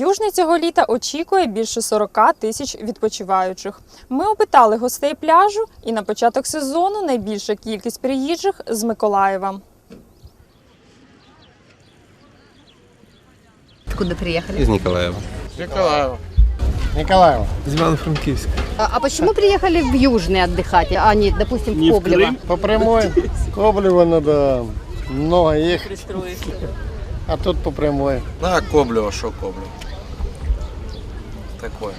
Южний цього літа очікує більше 40 тисяч відпочиваючих. Ми опитали гостей пляжу, і на початок сезону найбільша кількість приїжджих з Миколаєва. Откуда приехали? Из Николаева. Николаева. Николаева. Из Ивано-Франкивска. А, а почему приехали в Южный отдыхать, а не, допустим, в Коблево? По прямой. Коблево надо много ехать. А тут по прямой. На Коблева, что Коблева? Такое.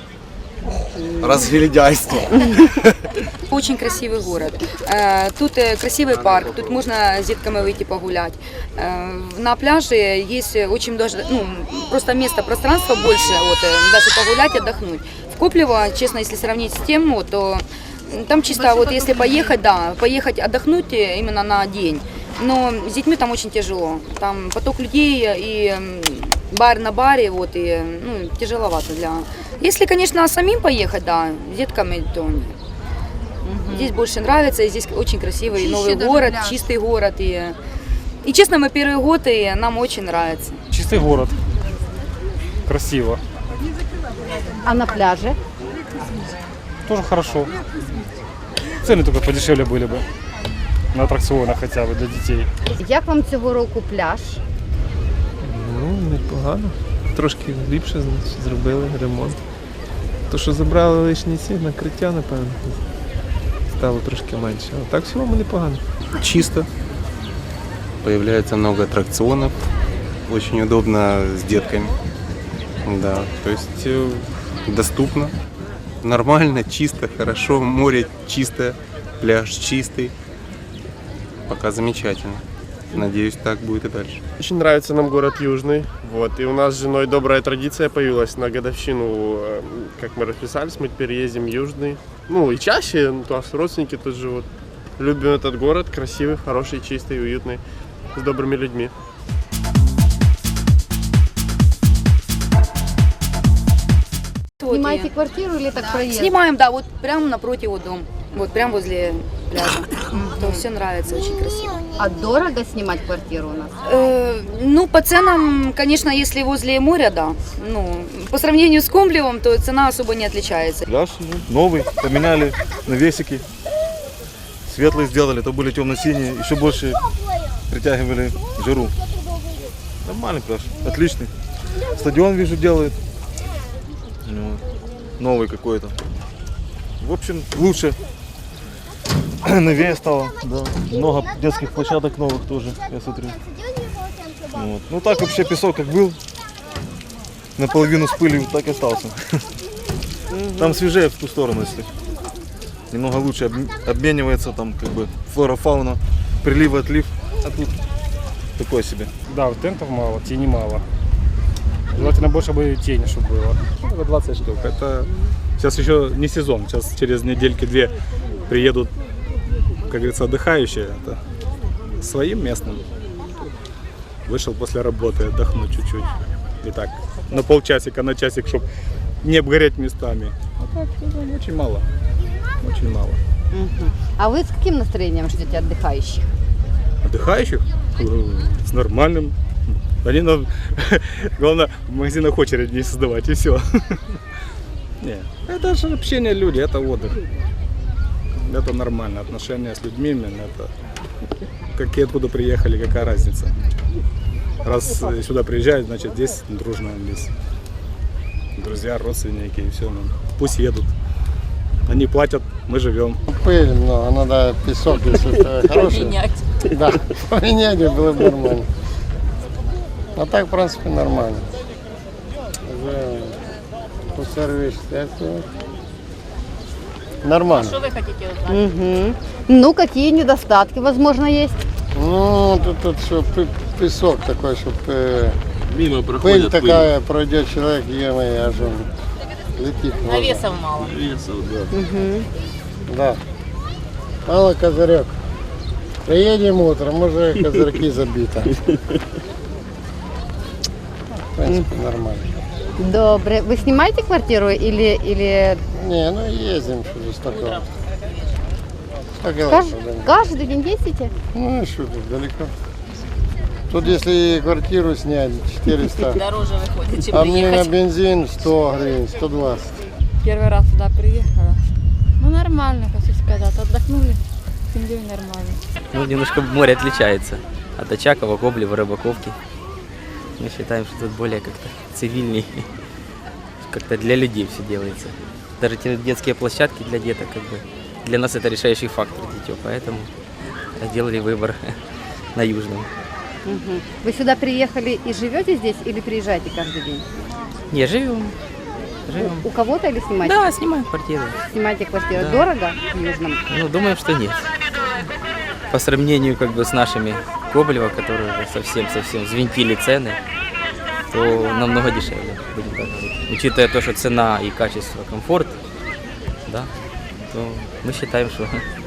Разгильдяйство. Очень красивый город. Э, Тут э, красивый парк, тут можно с детками выйти погулять. Э, На пляже есть очень даже, ну, просто место, пространство больше, вот, даже погулять, отдохнуть. В Коплево, честно, если сравнить с тем, вот, то там чисто вот если поехать, да, поехать отдохнуть именно на день. Но с детьми там очень тяжело. Там поток людей и бар на баре, вот, и ну, тяжеловато для... Если, конечно, самим поехать, да, с детками, то нет. Здесь больше нравится, и здесь очень красивый новый город, чистый город. И, и честно, мы первый год, и нам очень нравится. Чистый город. Красиво. А на пляже? Тоже хорошо. Цены только подешевле были бы. На аттракционах хотя бы для детей. Як вам цього року пляж? Ну, непогано. Трошки ліпше значить, зробили ремонт. То, що забрали лишні ці накриття, напевно, стало трошки менше. А так в цілому непогано. Чисто. Появляется много аттракционов. Очень удобно с детками. Да, то есть э, доступно. Нормально, чисто, хорошо. Море чистое, пляж чистый. Пока замечательно. Надеюсь, так будет и дальше. Очень нравится нам город Южный. Вот. И у нас с женой добрая традиция появилась на годовщину, э, как мы расписались, мы теперь ездим в Южный. Ну и чаще, ну, у нас родственники тут живут. Любим этот город, красивый, хороший, чистый, уютный, с добрыми людьми. Снимаете квартиру или так проезд? Снимаем, да, вот прямо напротив вот дом. Вот прямо возле пляжа. То все нравится, очень красиво. А дорого снимать квартиру у нас? Э, ну, по ценам, конечно, если возле моря, да. Ну, по сравнению с Комблевым, то цена особо не отличается. Пляж новый, поменяли навесики, светлые сделали, то были темно-синие, еще больше притягивали жару. Нормальный пляж, отличный. Стадион, вижу, делают. Вот. Новый какой-то. В общем, лучше. Новее стало, да. Много детских площадок новых тоже, я смотрю. Вот. Ну так вообще песок как был, наполовину с пылью, так и остался. Там свежее в ту сторону, если. Немного лучше обм- обменивается там как бы флора, фауна, прилив, отлив. А тут такое себе. Да, вот тентов мало, тени мало. Желательно больше бы тени, чтобы было. Ну, 20 штук. Это сейчас еще не сезон. Сейчас через недельки-две приедут, как говорится, отдыхающие. Это своим местным. Вышел после работы отдохнуть чуть-чуть. И так, на полчасика, на часик, чтобы не обгореть местами. А так, ну, очень мало. Очень мало. А вы с каким настроением ждете отдыхающих? Отдыхающих э, с нормальным. Они нам, главное, в магазинах очередь не создавать, и все. Не, это же общение люди, это отдых. Это нормально, отношения с людьми, именно это какие откуда приехали, какая разница. Раз сюда приезжают, значит здесь дружно, здесь друзья, родственники и все. Пусть едут. Они платят, мы живем. Пыль много, надо песок, если это хороший. Да, поменять было бы нормально. А так, в принципе, нормально. Уже посервиш, Нормально. Мгм. Ну, какие недостатки, возможно, есть? Ну, тут, тут что, песок такой, чтобы Мимо пыль проходят такая, пройдет человек, е аж он летит. в воздух. Весов мало. Весов, да. Да. Мало козырек. Приедем утром, уже козырьки забиты. В принципе, нормально. Добре. Вы снимаете квартиру или, или Не, ну ездим что километров. да. каждый день ездите? Ну и что тут далеко. Тут если квартиру снять 400, Дороже выходит, чем а мне на приехать. бензин 100 гривен, 120. Первый раз сюда приехала. Ну нормально, хочу сказать. Отдохнули, семьей нормально. Ну, немножко море отличается от Очакова, Коблева, Рыбаковки. Мы считаем, что тут более как-то цивильней, как-то для людей все делается. Даже те детские площадки для деток, как бы, для нас это решающий фактор дитё, поэтому сделали выбор на Южном. Мгм. Вы сюда приехали и живете здесь или приезжаете каждый день? Не, живем, живем. У кого-то или снимаете? Да, снимаем квартиру. Снимаете квартиру. Да. Дорого в Южном? Ну, думаем, что нет. По сравнению как бы с нашими Коблева, которые совсем-совсем взвинтили цены, то намного дешевле, будем так говорить. Учитывая то, что цена и качество, комфорт, да, то мы считаем, что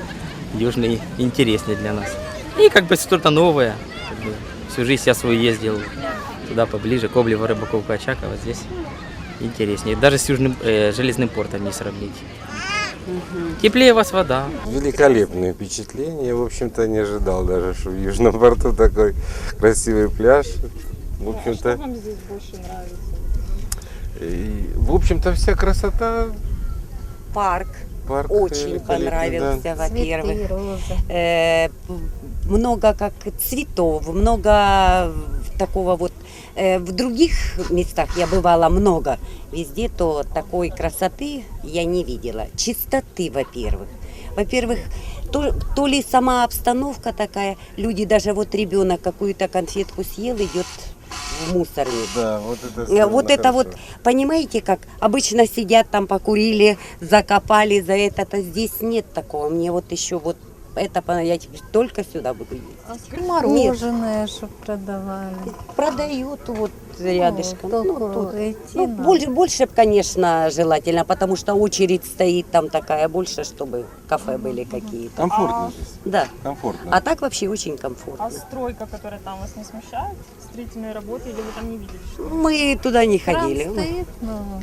Южный интереснее для нас. И как бы что-то новое. Как бы всю жизнь я свою ездил туда поближе, Коблева, Рыбаковка, Очакова. Здесь интереснее. Даже с Южным э, железным портом не сравнить. Теплее у вас вода, Великолепные впечатления. В общем-то, не ожидал даже, что в Южном порту такой красивый пляж. В общем-то, вам здесь больше нравится? и, в общем-то, вся красота. Парк Парк очень понравился, во-первых. Э, много как цветов, много такого вот. Э, в других местах я бывала много. Везде то такой красоты я не видела. Чистоты, во-первых. Во-первых, то, то ли сама обстановка такая, люди даже вот ребенок какую-то конфетку съел, идет в мусорник. Да, вот это Э, Вот это хорошо. вот, понимаете, как обычно сидят там, покурили, закопали за это-то. Здесь нет такого. Мне вот еще вот это, я теперь только сюда буду ездить. Мороженое, чтобы продавали. Продают вот рядышком. Ну, Ну, тут. идти Ну, больше, больше, конечно, желательно, потому что очередь стоит там такая, больше, чтобы кафе были какие-то. Комфортно здесь. Да. Комфортно. А так вообще очень комфортно. А стройка, которая там вас не смущает? Строительные работы или вы там не видели? что? Мы туда не ходили. стоит, но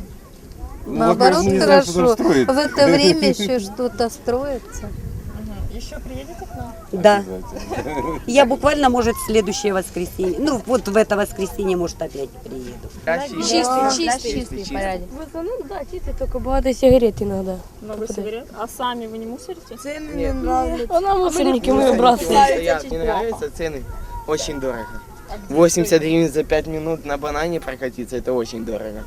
Ну, наоборот во-первых, не знаю, что там хорошо. строить. В это время еще что-то строится. Еще приедете к нам? Да. Я буквально, может, в следующее воскресенье, ну вот в это воскресенье, может, опять приеду. Чистый, чистый, чистый, порядок. ну, В основном, да, чистый, только бывает сигарет иногда. Много сигарет. А сами вы не мусорите? А на мусорнике мы выбрасываем. Мне нравятся цены, очень дорого. 80 гривен за 5 минут на банане прокатиться, это очень дорого.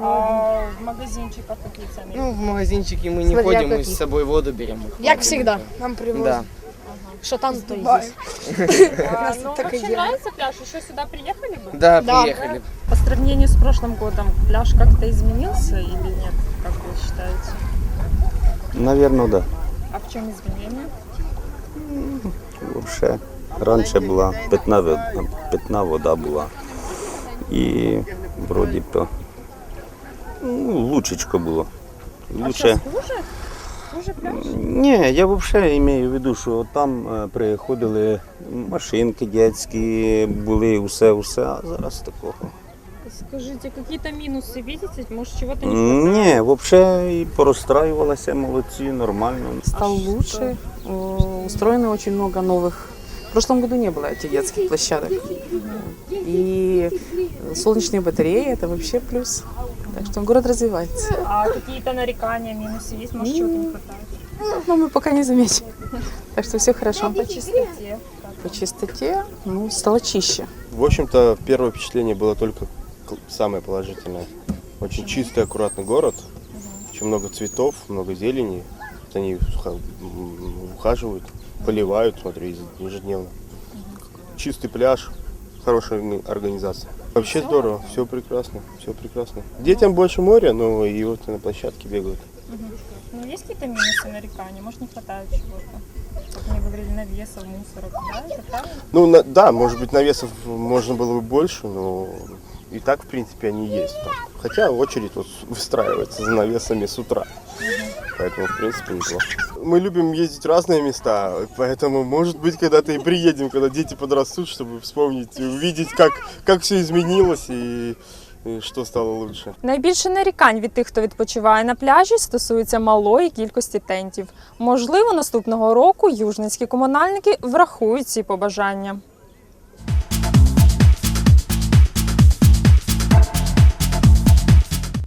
А в магазинчиках какие цены? Ну, в магазинчике мы не Смотря ходим, мы какие. с собой воду берем. Як всегда, нам привозят. Да. Что там то есть. А, ну, так и вообще делаем. нравится пляж? Еще сюда приехали бы? Да, Да. приехали. По сравнению с прошлым годом пляж как-то изменился или нет, как вы считаете? Наверное, да. А в чем изменения? Вообще, раніше була питна, вод- питна вода була. І вроді то ну, лучечко було. Лучше. Хуже? Хуже пляж? Ні, я взагалі маю в виду, що там е, приходили машинки дитячі, були усе-усе, а зараз такого. Скажите, какие-то минусы видите? Может, чего-то не хватает? Ні, взагалі і порозстраювалися молодці, нормально. Стал лучше. Устроено очень много новых. В прошлом году не было этих детских площадок. И солнечные батареи это вообще плюс. Так что город развивается. А какие-то нарекания, минусы есть? Может, чего-то не хватает? Но мы пока не заметили. Так что все хорошо. По чистоте. По чистоте, ну, стало чище. В общем-то, первое впечатление было только самое положительное. Очень чистый, аккуратный город. Очень много цветов, много зелени. М, ухаживают, поливают, смотрю, ежедневно. Чистый пляж, хорошая организация. Вообще здорово, все прекрасно, все прекрасно. Детям больше моря, но и вот на площадке бегают. Ну, есть какие-то минусы, нарекания? Может, не хватает чего-то? Как мне говорили, навесов, мусорок, да? Это? Ну, на- да, может быть, навесов можно было бы больше, но и так, в принципе, они есть. там. Хотя очередь вот выстраивается за навесами с утра. Поэтому, в принципе, неплохо. Мы любим ездить в разные места, поэтому, может быть, когда-то и приедем, когда дети подрастут, чтобы вспомнить и увидеть, как, как все изменилось и, и что стало лучше. Найбільше нарікань від тих, хто відпочиває на пляжі, стосується малої кількості тентів. Можливо, наступного року южницькі комунальники врахують ці побажання.